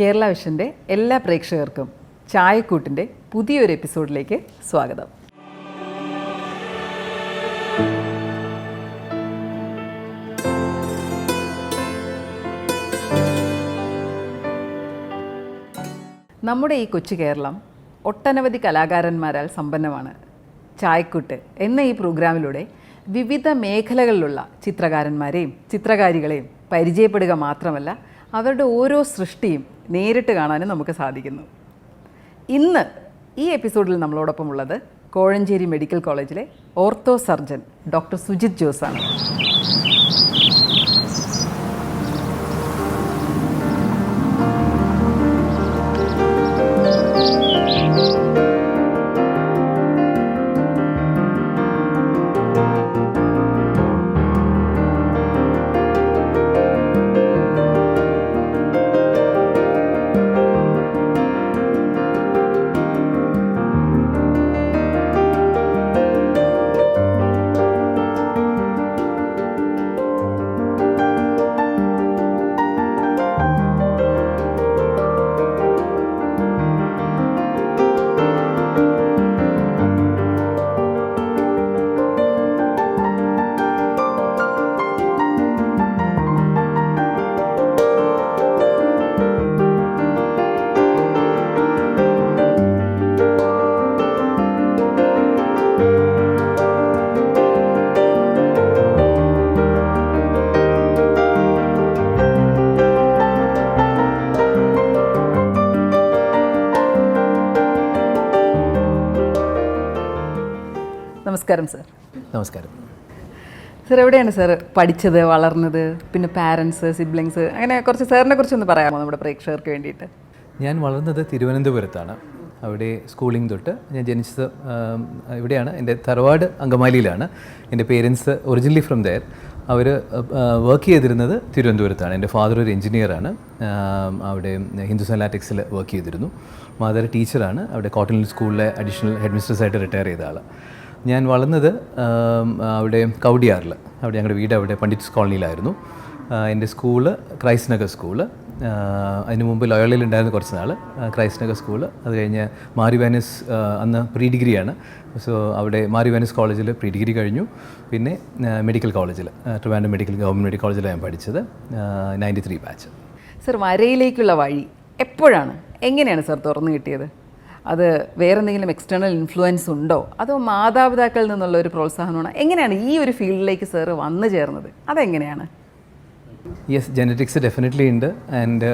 കേരള വിഷന്റെ എല്ലാ പ്രേക്ഷകർക്കും ചായക്കൂട്ടിന്റെ പുതിയൊരു എപ്പിസോഡിലേക്ക് സ്വാഗതം. നമ്മുടെ ഈ കൊച്ചു കേരളം ഒട്ടനവധി കലാകാരന്മാരാൽ സമ്പന്നമാണ്. ചായക്കൂട്ട് എന്ന ഈ പ്രോഗ്രാമിലൂടെ വിവിധ മേഖലകളിലുള്ള ചിത്രകാരന്മാരെയും ചിത്രകാരികളെയും പരിചയപ്പെടുക മാത്രമല്ല അവരുടെ ഓരോ സൃഷ്ടിയും നേരിട്ട് കാണാനും നമുക്ക് സാധിക്കുന്നു. ഇന്ന് ഈ എപ്പിസോഡിൽ നമ്മളോടൊപ്പം ഉള്ളത് കോഴഞ്ചേരി മെഡിക്കൽ കോളേജിലെ ഓർത്തോ സർജൻ ഡോക്ടർ സുജിത് ജോസാണ്. നമസ്കാരം സർ നമസ്കാരം. സർ എവിടെയാണ് സർ പഠിച്ചത് വളർന്നത്? പിന്നെ പാരൻസ് സിബ്ലിങ്സ് അങ്ങനെ കുറച്ച് സാറിനെ കുറിച്ചൊന്ന് പറയാമോ നമ്മുടെ പ്രേക്ഷകർക്ക് വേണ്ടിയിട്ട്? ഞാൻ വളർന്നത് തിരുവനന്തപുരത്താണ്. അവിടെ സ്കൂളിംഗ് തൊട്ട് ഞാൻ ജനിച്ചത് ഇവിടെയാണ്. എന്റെ തറവാട് അങ്കമാലിയിലാണ്. എന്റെ പേരൻസ് ഒറിജിനലി ഫ്രം ദയർ അവർ വർക്ക് ചെയ്തിരുന്നത് തിരുവനന്തപുരത്താണ്. എന്റെ ഫാദർ ഒരു എഞ്ചിനീയറാണ് അവിടെ ഹിന്ദു ലാറ്റക്സിൽ വർക്ക് ചെയ്തിരുന്നു. മദർ ടീച്ചറാണ് അവിടെ കോട്ടൺ സ്കൂളിലെ അഡീഷണൽ ഹെഡ്മിസ്ട്രസ് ആയിട്ട് റിട്ടയർ ചെയ്ത ആൾ ഞാൻ വളർന്നത് അവിടെ കൗടിയാറിൽ അവിടെ ഞങ്ങളുടെ വീട് അവിടെ പണ്ഡിറ്റ്സ് കോളനിയിലായിരുന്നു. എന്റെ സ്കൂൾ ക്രൈസ്റ്റ് നഗർ സ്കൂൾ അതിന് മുമ്പ് ഉണ്ടായിരുന്ന കുറച്ച് നാൾ ക്രൈസ്റ്റ് നഗർ സ്കൂൾ. അത് കഴിഞ്ഞ് മാരി വാനിസ് അന്ന് പ്രീ ഡിഗ്രിയാണ് സോ അവിടെ മാരി വാനിസ് കോളേജിൽ പ്രീ ഡിഗ്രി കഴിഞ്ഞു. പിന്നെ മെഡിക്കൽ കോളേജിൽ ട്രിവാൻഡ്രം മെഡിക്കൽ ഗവൺമെന്റ് മെഡിക്കൽ കോളേജിലാണ് ഞാൻ പഠിച്ചത് നയന്റി ത്രീ ബാച്ച്. സർ വരയിലേക്കുള്ള വഴി എപ്പോഴാണ്? എങ്ങനെയാണ് സർ തുറന്നു കിട്ടിയത്? അത് വേറെ എന്തെങ്കിലും എക്സ്റ്റേണൽ ഇൻഫ്ലുവൻസ് ഉണ്ടോ? അതോ മാതാപിതാക്കളിൽ നിന്നുള്ള ഒരു പ്രോത്സാഹനമാണോ? എങ്ങനെയാണ് ഈ ഒരു ഫീൽഡിലേക്ക് സർ വന്നു ചേർന്നത്? അതെങ്ങനെയാണ്? യെസ് ജനറ്റിക്സ് ഡെഫിനറ്റ്ലി ഉണ്ട്. ആൻഡ്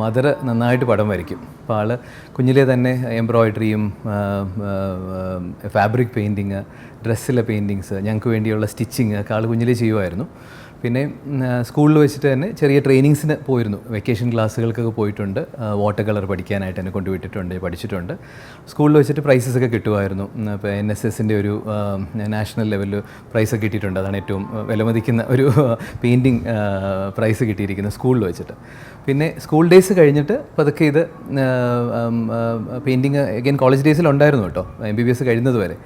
മദർ നന്നായിട്ട് പടം വരയ്ക്കും. അപ്പോൾ ആൾ കുഞ്ഞിലെ തന്നെ എംബ്രോയിഡറിയും ഫാബ്രിക് പെയിന്റിങ് ഡ്രസ്സിലെ പെയിന്റിങ്സ് ഞങ്ങൾക്ക് വേണ്ടിയുള്ള സ്റ്റിച്ചിങ് ഒക്കെ ആൾ കുഞ്ഞിലേ ചെയ്യുമായിരുന്നു. പിന്നെ സ്കൂളിൽ വെച്ചിട്ട് തന്നെ ചെറിയ ട്രെയിനിങ്സിന് പോയിരുന്നു. വെക്കേഷൻ ക്ലാസ്സുകൾക്കൊക്കെ പോയിട്ടുണ്ട്. വാട്ടർ കളർ പഠിക്കാനായിട്ട് എന്നെ കൊണ്ടുവിട്ടിട്ടുണ്ട് പഠിച്ചിട്ടുണ്ട്. സ്കൂളിൽ വെച്ചിട്ട് പ്രൈസസ് ഒക്കെ കിട്ടുമായിരുന്നു. ഇപ്പോൾ എൻ എസ് എസിന്റെ ഒരു നാഷണൽ ലെവലിൽ പ്രൈസ് കിട്ടിയിട്ടുണ്ട്. അതാണ് ഏറ്റവും വിലമതിക്കുന്ന ഒരു പെയിന്റിങ് പ്രൈസ് കിട്ടിയിരിക്കുന്നത് സ്കൂളിൽ വെച്ചിട്ട്. പിന്നെ സ്കൂൾ ഡേയ്സ് കഴിഞ്ഞിട്ട് പതുക്കെ ഇത് പെയിന്റിങ് അഗൈൻ കോളേജ് ഡേയ്സിലുണ്ടായിരുന്നു കേട്ടോ. എം ബി ബി എസ് കഴിയുന്നത് വരെ.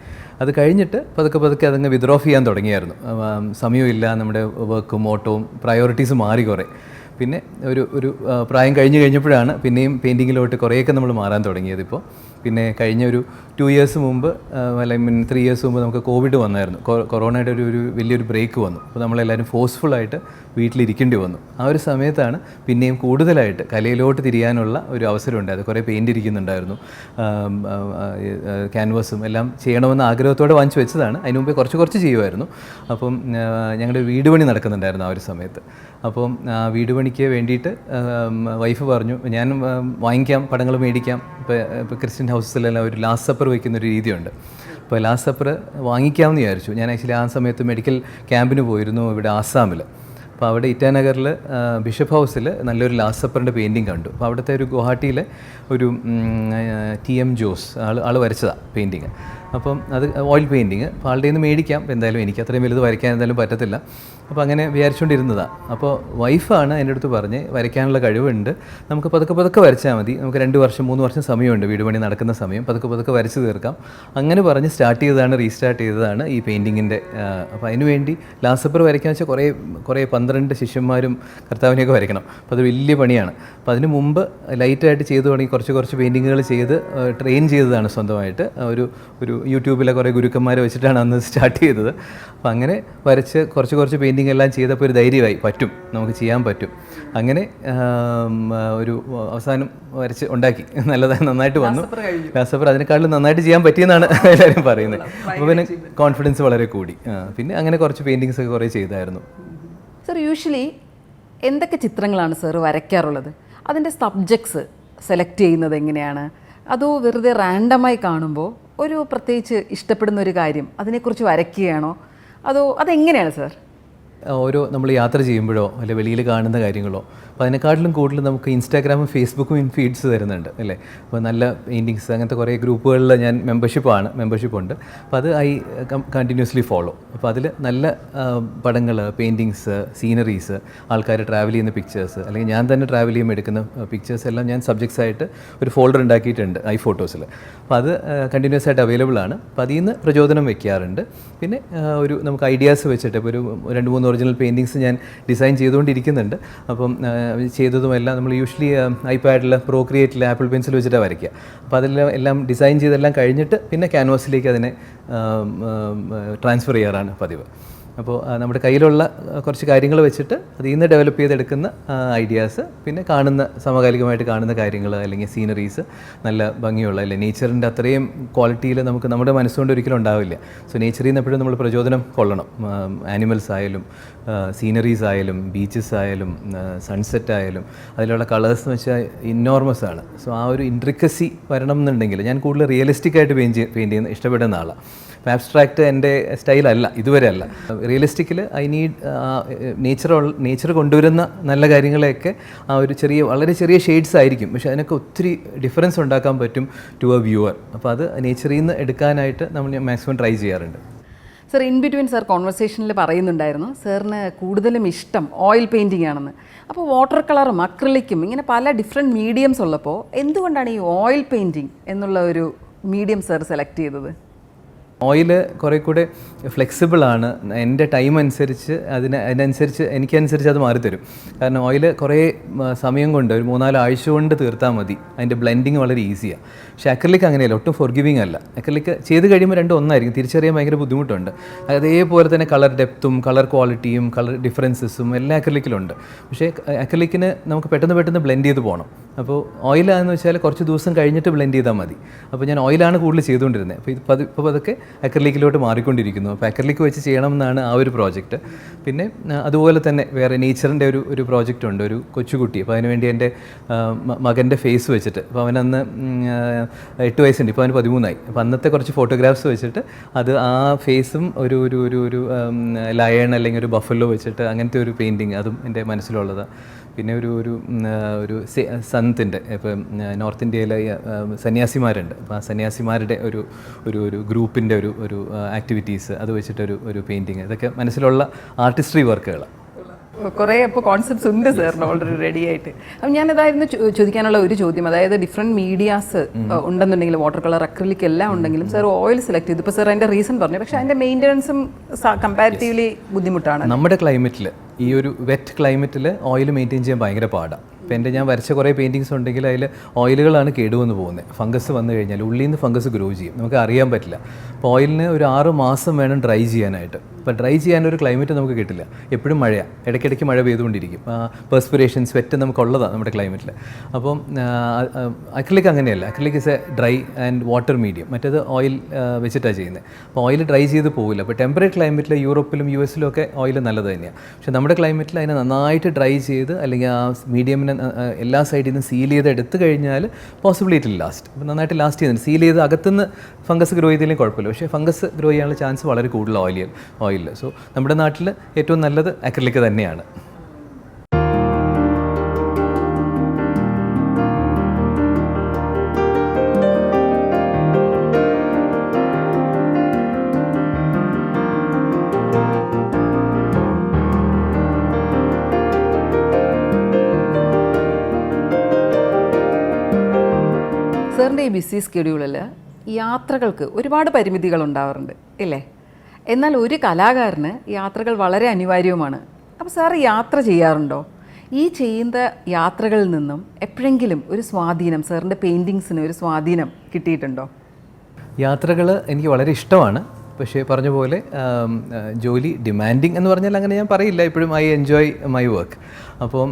അത് കഴിഞ്ഞിട്ട് പതുക്കെ പതുക്കെ അതങ്ങ് വിത്ഡ്രോഫ് ചെയ്യാൻ തുടങ്ങിയായിരുന്നു. സമയമില്ല നമ്മുടെ വർക്കും ഓട്ടവും പ്രയോറിറ്റീസ് മാറി കുറേ. പിന്നെ ഒരു ഒരു പ്രായം കഴിഞ്ഞ് കഴിഞ്ഞപ്പോഴാണ് പിന്നെയും പെയിന്റിങ്ങിലോട്ട് കുറേയൊക്കെ നമ്മൾ മാറാൻ തുടങ്ങിയത് ഇപ്പോൾ. പിന്നെ കഴിഞ്ഞ ഒരു ടു ഇയേഴ്സ് മുമ്പ് അല്ല മീൻ ത്രീ ഇയേഴ്സ് മുമ്പ് നമുക്ക് കോവിഡ് വന്നായിരുന്നു. കൊറോണയുടെ ഒരു ഒരു വലിയൊരു ബ്രേക്ക് വന്നു. അപ്പോൾ നമ്മളെല്ലാവരും ഫോഴ്സ്ഫുള്ളായിട്ട് വീട്ടിലിരിക്കേണ്ടി വന്നു. ആ ഒരു സമയത്താണ് പിന്നെയും കൂടുതലായിട്ട് കലയിലോട്ട് തിരിയാനുള്ള ഒരു അവസരം ഉണ്ടായത്. കുറേ പെയിന്റ് ഇരിക്കുന്നുണ്ടായിരുന്നു. ക്യാൻവാസും എല്ലാം ചെയ്യണമെന്ന ആഗ്രഹത്തോടെ വാങ്ങിച്ചു വെച്ചതാണ്. അതിന് മുമ്പേ കുറച്ച് കുറച്ച് ചെയ്യുമായിരുന്നു. അപ്പം ഞങ്ങളുടെ വീട് പണി നടക്കുന്നുണ്ടായിരുന്നു ആ ഒരു സമയത്ത്. അപ്പം വീട് പണിക്ക് വേണ്ടിയിട്ട് വൈഫ് പറഞ്ഞു ഞാൻ വാങ്ങിക്കാം പടങ്ങൾ മേടിക്കാം. ഇപ്പോൾ ഇപ്പോൾ ക്രിസ്ത്യൻ ഹൗസിലെല്ലാം ഒരു ലാസ്റ്റ് സപ്പർ വയ്ക്കുന്ന ഒരു രീതിയുണ്ട്. അപ്പോൾ ലാസ്റ്റ് സപ്പർ വാങ്ങിക്കാമെന്ന് വിചാരിച്ചു. ഞാൻ ആക്ച്വലി ആ സമയത്ത് മെഡിക്കൽ ക്യാമ്പിന് പോയിരുന്നു ഇവിടെ ആസാമിൽ അപ്പോൾ അവിടെ ഇറ്റാനഗറിൽ ബിഷപ്പ് ഹൗസിൽ നല്ലൊരു ലാസ്റ്റ് സപ്പറിന്റെ പെയിന്റിങ് കണ്ടു. അപ്പോൾ അവിടുത്തെ ഒരു ഗുവാഹട്ടിയിലെ ഒരു ടി എം ജോസ് ആൾ ആൾ വരച്ചതാണ് പെയിന്റിങ് അപ്പം അത് ഓയിൽ പെയിന്റിങ് അപ്പോൾ ആളുടെ നിന്ന് മേടിക്കാം. എന്തായാലും എനിക്ക് അത്രയും വലുത് വരയ്ക്കാൻ എന്തായാലും പറ്റത്തില്ല. അപ്പോൾ അങ്ങനെ വിചാരിച്ചുകൊണ്ടിരുന്നതാണ് അപ്പോൾ വൈഫാണ് എന്റെ അടുത്ത് പറഞ്ഞ് വരയ്ക്കാനുള്ള കഴിവുണ്ട്. നമുക്ക് പതുക്കെ പതുക്കെ വരച്ചാൽ മതി. നമുക്ക് രണ്ട് വർഷം മൂന്ന് വർഷം സമയമുണ്ട് വീട് പണി നടക്കുന്ന സമയം. പതുക്കെ പതുക്കെ വരച്ച് തീർക്കാം. അങ്ങനെ പറഞ്ഞ് സ്റ്റാർട്ട് ചെയ്തതാണ് റീസ്റ്റാർട്ട് ചെയ്തതാണ് ഈ പെയിന്റിങ്ങിന്റെ അപ്പോൾ അതിന് വേണ്ടി ലാസപ്പർ വരയ്ക്കാൻ വെച്ചാൽ കുറേ കുറേ പന്ത്രണ്ട് ശിഷ്യന്മാരും കർത്താവിനെയൊക്കെ വരയ്ക്കണം. അപ്പോൾ അത് വലിയ പണിയാണ്. അപ്പോൾ അതിന് മുമ്പ് ലൈറ്റായിട്ട് ചെയ്തു തുടങ്ങി കുറച്ച് കുറച്ച് പെയിന്റിങ്ങുകൾ ചെയ്ത് ട്രെയിൻ ചെയ്തതാണ് സ്വന്തമായിട്ട്. ഒരു ഒരു യൂട്യൂബിലെ കുറേ ഗുരുക്കന്മാരെ വെച്ചിട്ടാണ് അന്ന് സ്റ്റാർട്ട് ചെയ്തത്. അപ്പോൾ അങ്ങനെ വരച്ച് കുറച്ച് കുറച്ച് പെയിന്റിംഗ് എല്ലാം ചെയ്തപ്പോൾ ഒരു ധൈര്യമായി പറ്റും നമുക്ക് ചെയ്യാൻ പറ്റും. അങ്ങനെ ഒരു അവസാനം വരച്ച് ഉണ്ടാക്കി. നല്ലതായി നന്നായിട്ട് വന്നു. വ്യാസപ്പർ അതിനേക്കാളും നന്നായിട്ട് ചെയ്യാൻ പറ്റിയെന്നാണ് എല്ലാവരും പറയുന്നത്. അപ്പോൾ പിന്നെ കോൺഫിഡൻസ് വളരെ കൂടി. പിന്നെ അങ്ങനെ കുറച്ച് പെയിന്റിങ്സ് ഒക്കെ കുറേ ചെയ്തായിരുന്നു. സർ യൂഷ്വലി എന്തൊക്കെ ചിത്രങ്ങളാണ് സർ വരയ്ക്കാറുള്ളത്? അതിന്റെ സബ്ജക്ട്സ് സെലക്ട് ചെയ്യുന്നത് എങ്ങനെയാണ്? അതോ വെറുതെ റാൻഡമായി കാണുമ്പോൾ ഒരു പ്രത്യേകിച്ച് ഇഷ്ടപ്പെടുന്ന ഒരു കാര്യം അതിനെക്കുറിച്ച് വരയ്ക്കുകയാണോ? അതോ അതെങ്ങനെയാണ് സർ ഓരോ നമ്മൾ യാത്ര ചെയ്യുമ്പോഴോ അല്ലെ വെളിയിൽ കാണുന്ന കാര്യങ്ങളോ അപ്പോൾ അതിനെക്കാട്ടിലും കൂടുതൽ നമുക്ക് ഇൻസ്റ്റാഗ്രാമും ഫേസ്ബുക്കും ഇൻ ഫീഡ്സ് തരുന്നുണ്ട് അല്ലേ? അപ്പോൾ നല്ല പെയിന്റിങ്സ് അങ്ങനത്തെ കുറേ ഗ്രൂപ്പുകളിൽ ഞാൻ മെമ്പർഷിപ്പാണ് മെമ്പർഷിപ്പ് ഉണ്ട്. അപ്പോൾ അത് ഐ കണ്ടിന്യൂസ്ലി ഫോളോ അപ്പോൾ അതിൽ നല്ല പടങ്ങൾ പെയിന്റിങ്സ് സീനറീസ് ആൾക്കാർ ട്രാവൽ ചെയ്യുന്ന പിക്ചേഴ്സ് അല്ലെങ്കിൽ ഞാൻ തന്നെ ട്രാവൽ ചെയ്യുമ്പോൾ എടുക്കുന്ന പിക്ചേഴ്സ് എല്ലാം ഞാൻ സബ്ജക്ട്സ് ആയിട്ട് ഒരു ഫോൾഡർ ഉണ്ടാക്കിയിട്ടുണ്ട് ഐ ഫോട്ടോസിൽ അപ്പോൾ അത് കണ്ടിന്യൂസ് ആയിട്ട് അവൈലബിൾ ആണ്. അപ്പോൾ അതിൽ നിന്ന് പ്രചോദനം വയ്ക്കാറുണ്ട് പിന്നെ ഒരു നമുക്ക് ഐഡിയാസ് വെച്ചിട്ട് ഇപ്പോൾ ഒരു രണ്ട് മൂന്ന് ഒറിജിനൽ പെയിന്റിങ്സ് ഞാൻ ഡിസൈൻ ചെയ്തുകൊണ്ടിരിക്കുന്നുണ്ട്. അപ്പം ചെയ്തതുമെല്ലാം നമ്മൾ യൂഷ്വലി ഐപാഡിൽ പ്രോക്രിയേറ്റിൽ ആപ്പിൾ പെൻസിൽ വെച്ചിട്ടാണ് വരയ്ക്കുക അപ്പോൾ അതെല്ലാം എല്ലാം ഡിസൈൻ ചെയ്തെല്ലാം കഴിഞ്ഞിട്ട് പിന്നെ ക്യാൻവാസിലേക്ക് അതിനെ ട്രാൻസ്ഫർ ചെയ്യാറാണ് പതിവ്. അപ്പോൾ നമ്മുടെ കയ്യിലുള്ള കുറച്ച് കാര്യങ്ങൾ വെച്ചിട്ട് അതിൽ നിന്ന് ഡെവലപ്പ് ചെയ്തെടുക്കുന്ന ഐഡിയാസ് പിന്നെ കാണുന്ന സമകാലികമായിട്ട് കാണുന്ന കാര്യങ്ങൾ അല്ലെങ്കിൽ സീനറീസ് നല്ല ഭംഗിയുള്ള അല്ലെ നേച്ചറിന്റെ അത്രയും ക്വാളിറ്റിയിൽ നമുക്ക് നമ്മുടെ മനസ്സുകൊണ്ട് ഒരിക്കലും ഉണ്ടാവില്ല. സോ നേച്ചറിൽ നിന്ന് എപ്പോഴും നമ്മൾ പ്രചോദനം കൊള്ളണം. ആനിമൽസ് ആയാലും സീനറീസ് ആയാലും ബീച്ചസ് ആയാലും സൺസെറ്റ് ആയാലും അതിലുള്ള കളേഴ്സ് എന്ന് വെച്ചാൽ ഇന്നോർമസ് ആണ്. സോ ആ ഒരു ഇൻട്രിക്കസി വരണം എന്നുണ്ടെങ്കിൽ ഞാൻ കൂടുതൽ റിയലിസ്റ്റിക് ആയിട്ട് പെയിന്റ് പെയിന്റ് ചെയ്യുന്ന ഇഷ്ടപ്പെടുന്ന ആളാണ് അപ്പോൾ ആബ്സ്ട്രാക്റ്റ് എന്റെ സ്റ്റൈലല്ല ഇതുവരെ അല്ല. റിയലിസ്റ്റിക്കിൽ ഐ നീഡ് നേച്ചർ നേച്ചർ കൊണ്ടുവരുന്ന നല്ല കാര്യങ്ങളെയൊക്കെ ആ ഒരു ചെറിയ വളരെ ചെറിയ ഷെയ്ഡ്സ് ആയിരിക്കും. പക്ഷെ അതിനൊക്കെ ഒത്തിരി ഡിഫറൻസ് ഉണ്ടാക്കാൻ പറ്റും ടു എ വ്യൂവർ അപ്പോൾ അത് നേച്ചറിൽ നിന്ന് എടുക്കാനായിട്ട് നമ്മൾ മാക്സിമം ട്രൈ ചെയ്യാറുണ്ട്. സർ ഇൻ ബിറ്റ്വീൻ സർ കോൺവെർസേഷനിൽ പറയുന്നുണ്ടായിരുന്നു സാറിന് കൂടുതലും ഇഷ്ടം ഓയിൽ പെയിന്റിംഗ് ആണെന്ന്. അപ്പോൾ വാട്ടർ കളറും അക്രിലിക്കും ഇങ്ങനെ പല ഡിഫറെന്റ് മീഡിയംസ് ഉള്ളപ്പോൾ എന്തുകൊണ്ടാണ് ഈ ഓയിൽ പെയിന്റിംഗ് എന്നുള്ള ഒരു മീഡിയം സാർ സെലക്ട് ചെയ്തത്? ഓയിൽ കുറേ കൂടെ ഫ്ലെക്സിബിളാണ് എന്റെ ടൈം അനുസരിച്ച് അതിന് അതിനനുസരിച്ച് എനിക്കനുസരിച്ച് അത് മാറിത്തരും. കാരണം ഓയിൽ കുറേ സമയം കൊണ്ട് ഒരു മൂന്നാൽ ആഴ്ച കൊണ്ട് തീർത്താൽ മതി. അതിന്റെ ബ്ലെൻഡിങ് വളരെ ഈസിയാണ് പക്ഷേ അക്രലിക് അങ്ങനെയല്ല ഒട്ടും ഫോർഗിവിങ് അല്ല. അക്രലിക് ചെയ്ത് കഴിയുമ്പോൾ രണ്ടും ഒന്നായിരിക്കും. തിരിച്ചറിയാൻ ഭയങ്കര ബുദ്ധിമുട്ടുണ്ട്. അതേപോലെ തന്നെ കളർ ഡെപ്തും കളർ ക്വാളിറ്റിയും കളർ ഡിഫറൻസസും എല്ലാം അക്രലിക്കിലുണ്ട് പക്ഷേ അക്രലിക്കിന് നമുക്ക് പെട്ടെന്ന് പെട്ടെന്ന് ബ്ലെൻഡ് ചെയ്ത് പോകണം അപ്പോൾ ഓയിലാണെന്ന് വെച്ചാൽ കുറച്ച് ദിവസം കഴിഞ്ഞിട്ട് ബ്ലെൻഡ് ചെയ്താൽ മതി. അപ്പോൾ ഞാൻ ഓയിലാണ് കൂടുതൽ ചെയ്തുകൊണ്ടിരുന്നത്. അപ്പോൾ ഇത് ഇപ്പോൾ പതുക്കെ അക്രലിക്കിലോട്ട് മാറിക്കൊണ്ടിരിക്കുന്നു. അപ്പോൾ അക്രലിക്ക് വെച്ച് ചെയ്യണമെന്നാണ് ആ ഒരു പ്രോജക്റ്റ് പിന്നെ അതുപോലെ തന്നെ വേറെ നേച്ചറിന്റെ ഒരു ഒരു പ്രോജക്റ്റ് ഉണ്ട്. ഒരു കൊച്ചുകുട്ടി. അപ്പോൾ അതിനുവേണ്ടി എന്റെ മകന്റെ ഫേസ് വെച്ചിട്ട്. അപ്പോൾ അവനന്ന് എട്ട് വയസ്സുണ്ട്. ഇപ്പോൾ അവന് പതിമൂന്നായി. അപ്പോൾ അന്നത്തെ കുറച്ച് ഫോട്ടോഗ്രാഫ്സ് വെച്ചിട്ട് അത് ആ ഫേസും ഒരു ഒരു ഒരു ഒരു ലയൺ അല്ലെങ്കിൽ ഒരു ബഫല്ലോ വെച്ചിട്ട് അങ്ങനത്തെ ഒരു പെയിന്റിങ് അതും എന്റെ മനസ്സിലുള്ളതാണ് പിന്നെ ഒരു ഒരു ഒരു സന്തിന്റെ ഇപ്പം നോർത്ത് ഇന്ത്യയിലെ സന്യാസിമാരുണ്ട്. അപ്പോൾ ആ സന്യാസിമാരുടെ ഒരു ഒരു ഒരു ഗ്രൂപ്പിന്റെ ഒരു ഒരു ആക്ടിവിറ്റീസ് അത് വെച്ചിട്ടൊരു ഒരു പെയിന്റിങ്. ഇതൊക്കെ മനസ്സിലുള്ള ആർട്ടിസ്ട്രി വർക്കുകളാണ്. കുറേ അപ്പോൾ കോൺസെപ്റ്റ്സ് ഉണ്ട് സാറിന് ഓൾറെഡി റെഡി ആയിട്ട്. അപ്പം ഞാനതായിരുന്നു ചോദിക്കാനുള്ള ഒരു ചോദ്യം. അതായത് ഡിഫറെന്റ് മീഡിയാസ് ഉണ്ടെന്നുണ്ടെങ്കിൽ വാട്ടർ കളർ അക്രലിക് എല്ലാം ഉണ്ടെങ്കിലും സാർ ഓയിൽ സെലക്ട് ചെയ്തു. ഇപ്പോൾ സാർ അതിന്റെ റീസൺ പറഞ്ഞു. പക്ഷേ അതിന്റെ മെയിന്റനൻസും കമ്പാരിറ്റീവ്ലി ബുദ്ധിമുട്ടാണ്. നമ്മുടെ ക്ലൈമറ്റിൽ ഈ ഒരു വെറ്റ് ക്ലൈമറ്റിൽ ഓയിൽ മെയിന്റെയിൻ ചെയ്യാൻ ഭയങ്കര പാടാണ് ഇപ്പോൾ എന്റെ ഞാൻ വരച്ച കുറേ പെയിന്റിങ്സ് ഉണ്ടെങ്കിൽ അതിൽ ഓയിലുകളാണ് കേടുവന്ന് പോകുന്നത്. ഫംഗസ് വന്നു കഴിഞ്ഞാൽ ഉള്ളിൽ നിന്ന് ഫംഗസ് ഗ്രോ ചെയ്യും. നമുക്ക് അറിയാൻ പറ്റില്ല. അപ്പോൾ ഓയിലിന് ഒരു ആറ് മാസം വേണം ഡ്രൈ ചെയ്യാനായിട്ട്. അപ്പോൾ ഡ്രൈ ചെയ്യാനൊരു ക്ലൈമറ്റ് നമുക്ക് കിട്ടില്ല. എപ്പോഴും മഴയാണ് ഇടയ്ക്കിടയ്ക്ക് മഴ പെയ്തുകൊണ്ടിരിക്കും. പെർസ്പിറേഷൻ സ്വെറ്റ് നമുക്കുള്ളതാണ് നമ്മുടെ ക്ലൈമറ്റിൽ അപ്പം അക്രിലിക് അങ്ങനെയല്ല. Acrylic is a dry and water medium മറ്റേത് ഓയിൽ വെച്ചിട്ടാണ് ചെയ്യുന്നത്. അപ്പോൾ ഓയിൽ ഡ്രൈ ചെയ്ത് പോകില്ല അപ്പോൾ ടെമ്പറേറ്റ് ക്ലൈമറ്റിൽ യൂറോപ്പിലും യു എസിലും ഒക്കെ ഓയിൽ നല്ലത് തന്നെയാണ് പക്ഷേ നമ്മുടെ ക്ലൈമറ്റിൽ അതിനെ നന്നായിട്ട് ഡ്രൈ ചെയ്ത് അല്ലെങ്കിൽ ആ മീഡിയമിനെ എല്ലാ സൈഡിൽ നിന്ന് സീൽ ചെയ്ത് എടുത്തു കഴിഞ്ഞാൽ പോസിബിലിറ്റി ലാസ്റ്റ് അപ്പോൾ നന്നായിട്ട് ലാസ്റ്റ് ചെയ്യുന്നുണ്ട്. സീൽ ചെയ്ത് അകത്തുനിന്ന് ഫംഗസ് ഗ്രോ ചെയ്തില്ലെങ്കിൽ കുഴപ്പമില്ല. പക്ഷേ ഫംഗസ് ഗ്രോ ചെയ്യാനുള്ള ചാൻസ് വളരെ കൂടുതൽ ഓയിൽ ഓയിലിൽ സോ നമ്മുടെ നാട്ടിൽ ഏറ്റവും നല്ലത് അക്രലിക് തന്നെയാണ്. ബിസി സ്കെഡ്യൂളിൽ യാത്രകൾക്ക് ഒരുപാട് പരിമിതികൾ ഉണ്ടാവാറുണ്ട് ഇല്ലേ? എന്നാൽ ഒരു കലാകാരന് യാത്രകൾ വളരെ അനിവാര്യവുമാണ്. അപ്പോൾ സാർ യാത്ര ചെയ്യാറുണ്ടോ? ഈ ചെയ്യുന്ന യാത്രകളിൽ നിന്നും എപ്പോഴെങ്കിലും ഒരു സ്വാധീനം സാറിന്റെ പെയിന്റിങ്സിന് ഒരു സ്വാധീനം കിട്ടിയിട്ടുണ്ടോ? യാത്രകൾ എനിക്ക് വളരെ ഇഷ്ടമാണ്. പക്ഷേ പറഞ്ഞ പോലെ ജോലി ഡിമാൻഡിങ് എന്ന് പറഞ്ഞാൽ അങ്ങനെ ഞാൻ പറയില്ല. ഇപ്പോഴും ഐ എൻജോയ് മൈ വർക്ക് അപ്പം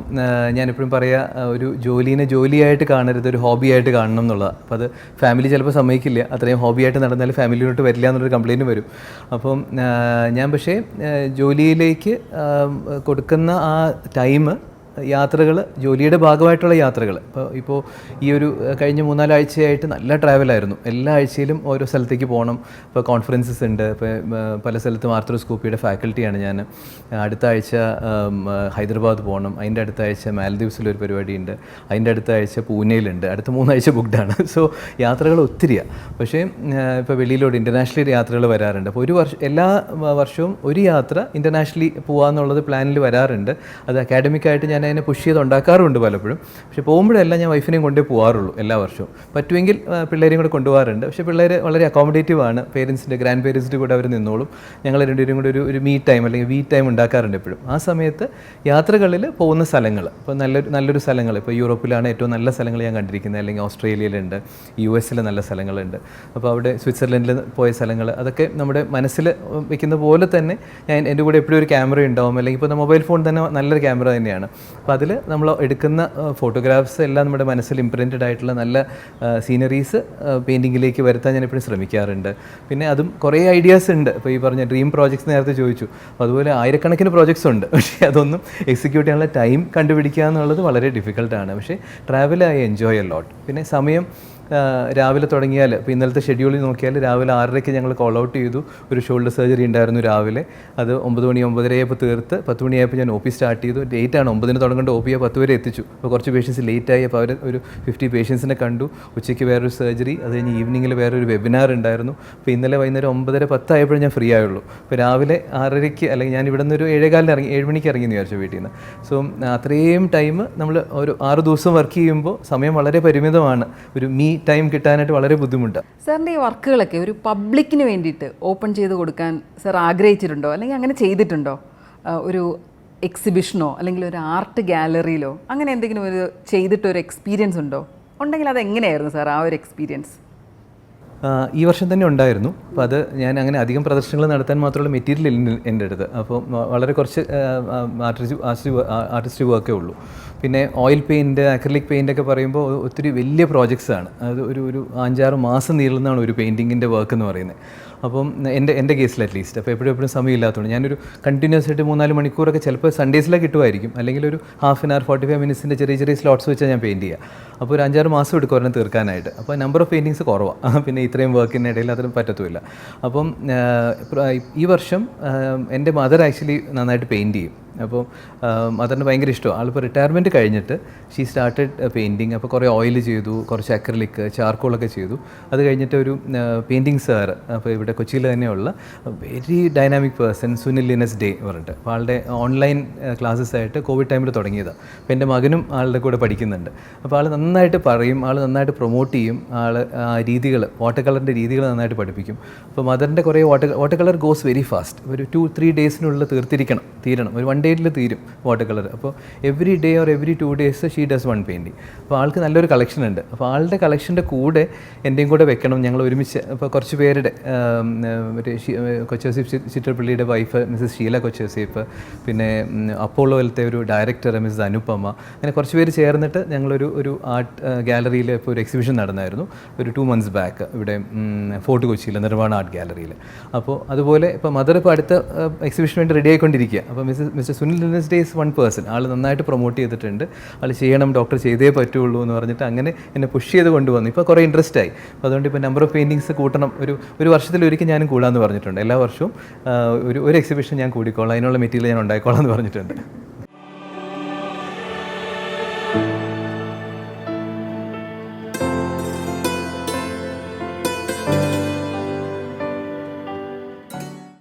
ഞാനെപ്പോഴും പറയുക ഒരു ജോലീനെ ജോലിയായിട്ട് കാണരുത് ഒരു ഹോബിയായിട്ട് കാണണം എന്നുള്ളത്. അപ്പോൾ അത് ഫാമിലി ചിലപ്പോൾ സമ്മതിക്കില്ല. അത്രയും ഹോബിയായിട്ട് നടന്നാൽ ഫാമിലിയിലോട്ട് വരില്ല എന്നൊരു കംപ്ലയിന്റ് വരും. അപ്പം ഞാൻ പക്ഷേ ജോലിയിലേക്ക് കൊടുക്കുന്ന ആ ടൈം യാത്രകൾ ജോലിയുടെ ഭാഗമായിട്ടുള്ള യാത്രകൾ. ഇപ്പോൾ ഇപ്പോൾ ഈ ഒരു കഴിഞ്ഞ മൂന്നാലാഴ്ചയായിട്ട് നല്ല ട്രാവലായിരുന്നു എല്ലാ ആഴ്ചയിലും ഓരോ സ്ഥലത്തേക്ക് പോകണം. ഇപ്പോൾ കോൺഫറൻസസ് ഉണ്ട്. ഇപ്പോൾ പല സ്ഥലത്തും ആർത്രോസ്കോപ്പിയുടെ ഫാക്കൽറ്റിയാണ് ഞാൻ. അടുത്ത ആഴ്ച ഹൈദരാബാദ് പോകണം. അതിന്റെ അടുത്ത ആഴ്ച മാലദ്വീപ്സിലൊരു പരിപാടിയുണ്ട്. അതിന്റെ അടുത്ത ആഴ്ച പൂനെയിലുണ്ട്. അടുത്ത മൂന്നാഴ്ച ബുക്ക്ഡാണ് സോ യാത്രകൾ ഒത്തിരിയാണ് പക്ഷേ ഇപ്പോൾ വെളിയിലോട്ട് ഇന്റർനാഷണലി യാത്രകൾ വരാറുണ്ട്. അപ്പോൾ ഒരു വർഷം എല്ലാ വർഷവും ഒരു യാത്ര ഇന്റർനാഷണലി പോകാമെന്നുള്ളത് പ്ലാനിൽ വരാറുണ്ട്. അത് അക്കാഡമിക്കായിട്ട് ഞാൻ അതിനെ പുഷ് ചെയ്ത് ഉണ്ടാക്കാറുണ്ട് പലപ്പോഴും. പക്ഷേ പോകുമ്പോഴെല്ലാം ഞാൻ വൈഫിനെയും കൊണ്ടേ പോകാറുള്ളൂ എല്ലാ വർഷവും. പറ്റുമെങ്കിൽ പിള്ളേരെയും കൂടെ കൊണ്ടുപോകാറുണ്ട്. പക്ഷേ പിള്ളേർ വളരെ അക്കോമഡേറ്റീവ് ആണ്. പേരൻസിന്റെ ഗ്രാൻഡ് പേരൻസിന്റെ കൂടെ അവർ നിന്നോളും. ഞങ്ങൾ രണ്ടുപേരും കൂടെ ഒരു ഒരു മീ ടൈം അല്ലെങ്കിൽ വീ ടൈം ഉണ്ടാക്കാറുണ്ട് എപ്പോഴും. ആ സമയത്ത് യാത്രകളിൽ പോകുന്ന സ്ഥലങ്ങൾ. ഇപ്പോൾ നല്ലൊരു നല്ലൊരു സ്ഥലങ്ങൾ. ഇപ്പോൾ യൂറോപ്പിലാണ് ഏറ്റവും നല്ല സ്ഥലങ്ങൾ ഞാൻ കണ്ടിരിക്കുന്നത്. അല്ലെങ്കിൽ ഓസ്ട്രേലിയയിലുണ്ട് യു എസിൽ നല്ല സ്ഥലങ്ങളുണ്ട്. അപ്പോൾ അവിടെ സ്വിറ്റ്സർലൻഡിൽ പോയ സ്ഥലങ്ങൾ. അതൊക്കെ നമ്മുടെ മനസ്സിൽ വെക്കുന്ന പോലെ തന്നെ ഞാൻ എന്റെ കൂടെ എപ്പോഴും ഒരു ക്യാമറ ഉണ്ടാവും. അല്ലെങ്കിൽ ഇപ്പോൾ മൊബൈൽ ഫോൺ തന്നെ നല്ലൊരു ക്യാമറ തന്നെയാണ്. അപ്പോൾ അതിൽ നമ്മൾ എടുക്കുന്ന ഫോട്ടോഗ്രാഫ്സ് എല്ലാം നമ്മുടെ മനസ്സിൽ ഇംപ്രിന്റഡ് ആയിട്ടുള്ള നല്ല സീനറീസ് പെയിന്റിങ്ങിലേക്ക് വരുത്താൻ ഞാൻ എപ്പോഴും ശ്രമിക്കാറുണ്ട്. പിന്നെ അതും കുറേ ഐഡിയാസ് ഉണ്ട്. ഇപ്പോൾ ഈ പറഞ്ഞ ഡ്രീം പ്രോജക്ട്സ് നേരത്തെ ചോദിച്ചു. അതുപോലെ ആയിരക്കണക്കിന് പ്രോജക്ട്സ് ഉണ്ട്. പക്ഷേ അതൊന്നും എക്സിക്യൂട്ട് ചെയ്യാനുള്ള ടൈം കണ്ടുപിടിക്കുക എന്നുള്ളത് വളരെ ഡിഫിക്കൽട്ടാണ് പക്ഷേ travel I enjoy a lot പിന്നെ സമയം രാവിലെ തുടങ്ങിയാൽ ഇപ്പോൾ ഇന്നലത്തെ ഷെഡ്യൂളിൽ നോക്കിയാൽ രാവിലെ ആറരയ്ക്ക് ഞങ്ങൾ കോൾ ഔട്ട് ചെയ്തു. ഒരു ഷോൾഡർ സർജറി ഉണ്ടായിരുന്നു രാവിലെ. അത് ഒമ്പത് മണി ഒമ്പതരയായപ്പോൾ തീർത്ത്. പത്ത് മണിയായപ്പോൾ ഞാൻ ഒ പി സ്റ്റാർട്ട് ചെയ്തു. ഡേറ്റ് ആണ്. ഒമ്പതിന് തുടങ്ങേണ്ട ഒ പിയെ പത്ത് വരെ എത്തിച്ചു. അപ്പോൾ കുറച്ച് പേഷ്യൻസ് ലേറ്റ് ആയി. അപ്പോൾ അവർ ഒരു ഫിഫ്റ്റി പേഷ്യൻസിനെ കണ്ടു. ഉച്ചയ്ക്ക് വേറൊരു സർജറി അത് കഴിഞ്ഞ് ഈവനിങ്ങിൽ വേറൊരു വെബിനാർ ഉണ്ടായിരുന്നു. അപ്പോൾ ഇന്നലെ വൈകുന്നേരം ഒമ്പതര പത്തായപ്പോഴും ഞാൻ ഫ്രീ ആയുള്ളൂ. അപ്പോൾ രാവിലെ ആറരയ്ക്ക് അല്ലെങ്കിൽ ഞാൻ ഇവിടെ നിന്ന് ഒരു ഏഴേകാലിന് ഇറങ്ങി ഏഴ് മണിക്ക് ഇറങ്ങി എന്ന് വിചാരിച്ചു വീട്ടിൽ നിന്ന്. സോ അത്രയും ടൈം നമ്മൾ ഒരു ആറ് ദിവസം വർക്ക് ചെയ്യുമ്പോൾ സമയം വളരെ പരിമിതമാണ്. ഒരു മീ ടൈം കിട്ടാനായിട്ട് വളരെ ബുദ്ധിമുട്ടാണ് സാറിന്റെ ഈ വർക്കുകളൊക്കെ ഒരു പബ്ലിക്കിന് വേണ്ടിയിട്ട് ഓപ്പൺ ചെയ്ത് കൊടുക്കാൻ സാർ ആഗ്രഹിച്ചിട്ടുണ്ടോ? അല്ലെങ്കിൽ അങ്ങനെ ചെയ്തിട്ടുണ്ടോ? ഒരു എക്സിബിഷനോ അല്ലെങ്കിൽ ഒരു ആർട്ട് ഗാലറിയിലോ അങ്ങനെ എന്തെങ്കിലും ഒരു ചെയ്തിട്ട് ഒരു എക്സ്പീരിയൻസ് ഉണ്ടോ? ഉണ്ടെങ്കിൽ അത് എങ്ങനെയായിരുന്നു സാർ ആ ഒരു എക്സ്പീരിയൻസ് ഈ വർഷം തന്നെ ഉണ്ടായിരുന്നു. അപ്പോൾ അത് ഞാൻ അങ്ങനെ അധികം പ്രദർശനങ്ങൾ നടത്താൻ മാത്രമുള്ള മെറ്റീരിയൽ ഇല്ല എന്റെ അടുത്ത്. അപ്പോൾ വളരെ കുറച്ച് ആർട്ടിസ്റ്റ് ആർട്ടിസ്റ്റ് വർക്കേ ഉള്ളൂ. പിന്നെ ഓയിൽ പെയിന്റ് അക്രലിക് പെയിന്റ് ഒക്കെ പറയുമ്പോൾ ഒത്തിരി വലിയ പ്രോജക്ട്സ് ആണ്. അത് ഒരു ഒരു അഞ്ചാറ് മാസം നീളുന്നതാണ് ഒരു പെയിന്റിങ്ങിന്റെ വർക്ക് എന്ന് പറയുന്നത്. അപ്പം എന്റെ എന്റെ കേസിൽ അറ്റ്ലീസ്റ്റ് അപ്പോൾ എപ്പോഴും എപ്പോഴും സമയമില്ലാത്തതുകൊണ്ട് ഞാനൊരു കണ്ടിന്യൂസ് ആയിട്ട് മൂന്നാൽ മണിക്കൂറൊക്കെ ചിലപ്പോൾ സൺഡേസിലൊക്കെ കിട്ടുമായിരിക്കും അല്ലെങ്കിൽ ഒരു half an hour forty five മിനിറ്റ്സിന്റെ ചെറിയ ചെറിയ സ്ലോട്ട്സ് വെച്ചാൽ ഞാൻ പെയിന്റ് ചെയ്യുക അപ്പോൾ ഒരു അഞ്ചാറ് മാസം എടുക്കും ഒരെണ്ണം തീർക്കാനായിട്ട്. അപ്പോൾ നമ്പർ ഓഫ് പെയിന്റിങ്സ് കുറവാണ് പിന്നെ ഇത്രയും വർക്കിന്റെ ഇടയിൽ അതിലും പറ്റത്തുമില്ല. അപ്പം ഈ വർഷം എന്റെ മദർ ആക്ച്വലി നന്നായിട്ട് പെയിന്റ് ചെയ്യും. അപ്പോൾ മദറിന് ഭയങ്കര ഇഷ്ടമാണ് ആളിപ്പോൾ റിട്ടയർമെന്റ് കഴിഞ്ഞിട്ട് ഷീ സ്റ്റാർട്ടഡ് പെയിന്റിങ് അപ്പോൾ കുറേ ഓയിൽ ചെയ്തു കുറച്ച് അക്രലിക് ചാർക്കോളൊക്കെ ചെയ്തു. അത് കഴിഞ്ഞിട്ട് ഒരു പെയിന്റിങ് സാർ അപ്പോൾ ഇവിടെ കൊച്ചിയിൽ തന്നെയുള്ള very dynamic person Sunil Linus Dey പറഞ്ഞിട്ട്. അപ്പോൾ ആളുടെ ഓൺലൈൻ ക്ലാസ്സസ് ആയിട്ട് കോവിഡ് ടൈമിൽ തുടങ്ങിയതാണ് അപ്പോൾ എന്റെ മകനും ആളുടെ കൂടെ പഠിക്കുന്നുണ്ട്. അപ്പോൾ ആൾ നന്നായിട്ട് പറയും ആൾ നന്നായിട്ട് പ്രൊമോട്ട് ചെയ്യും ആൾ ആ രീതികൾ വാട്ടർ കളറിന്റെ രീതികൾ നന്നായിട്ട് പഠിപ്പിക്കും. അപ്പോൾ മദറിന്റെ കുറേ water water colour goes very fast ഒരു ടു ത്രീ ഡേയ്സിനുള്ളിൽ തീർത്തിരിക്കണം തീരണം. ഒരു വൺ ഡേയിൽ തീരും വാട്ടർ കളർ അപ്പോൾ every day or every two days she does one painting അപ്പോൾ ആൾക്ക് നല്ലൊരു കളക്ഷൻ ഉണ്ട്. അപ്പോൾ ആളുടെ കളക്ഷന്റെ കൂടെ എന്റെയും കൂടെ വെക്കണം. ഞങ്ങൾ ഒരുമിച്ച് ഇപ്പോൾ കുറച്ച് പേരുടെ മറ്റേ ഷീ കൊച്ചോസീഫ് ചി- വൈഫ് മിസ്സസ് ഷീല കൊച്ചോസീഫ് പിന്നെ അപ്പോളോ പോലത്തെ ഒരു ഡയറക്ടർ മിസ്സസ് അനുപമ അങ്ങനെ കുറച്ച് പേര് ചേർന്നിട്ട് ഞങ്ങളൊരു ഒരു ആർട്ട് ഗാലറിയിൽ ഇപ്പോൾ ഒരു എക്സിബിഷൻ നടന്നായിരുന്നു. ഒരു ടു മന്ത്സ് ബാക്ക് ഇവിടെ ഫോർട്ട് കൊച്ചിയിൽ നിർമ്മാണ ആർട്ട് ഗാലറിയിൽ അപ്പോൾ അതുപോലെ ഇപ്പോൾ മദർ ഇപ്പോൾ അടുത്ത എക്സിബിഷന് വേണ്ടി റെഡി ആയിക്കൊണ്ടിരിക്കുക അപ്പോൾ Mrs Mr Sunil Linus Dey is one person. ആൾ നന്നായിട്ട് പ്രൊമോട്ട് ചെയ്തിട്ടുണ്ട്. ആൾ ചെയ്യണം ഡോക്ടർ ചെയ്തേ പറ്റുള്ളൂ എന്ന് പറഞ്ഞിട്ട് അങ്ങനെ എന്നെ പുഷ് ചെയ്ത് കൊണ്ടുവന്നു. ഇപ്പോൾ കുറേ ഇൻട്രസ്റ്റ് ആയി. അപ്പോൾ അതുകൊണ്ട് ഇപ്പോൾ നമ്പർ ഓഫ് പെയിന്റിങ്സ് കൂട്ടണം. ഒരു ഒരു വർഷത്തിൽ ഒരിക്കൽ ഞാനും കൂടാമെന്ന് പറഞ്ഞിട്ടുണ്ട്. എല്ലാ വർഷവും ഒരു ഒരു എക്സിബിഷൻ ഞാൻ കൂടിക്കോളാം. അതിനുള്ള മെറ്റീരിയൽ ഞാൻ ഉണ്ടായിക്കോളാം എന്ന് പറഞ്ഞിട്ടുണ്ട്.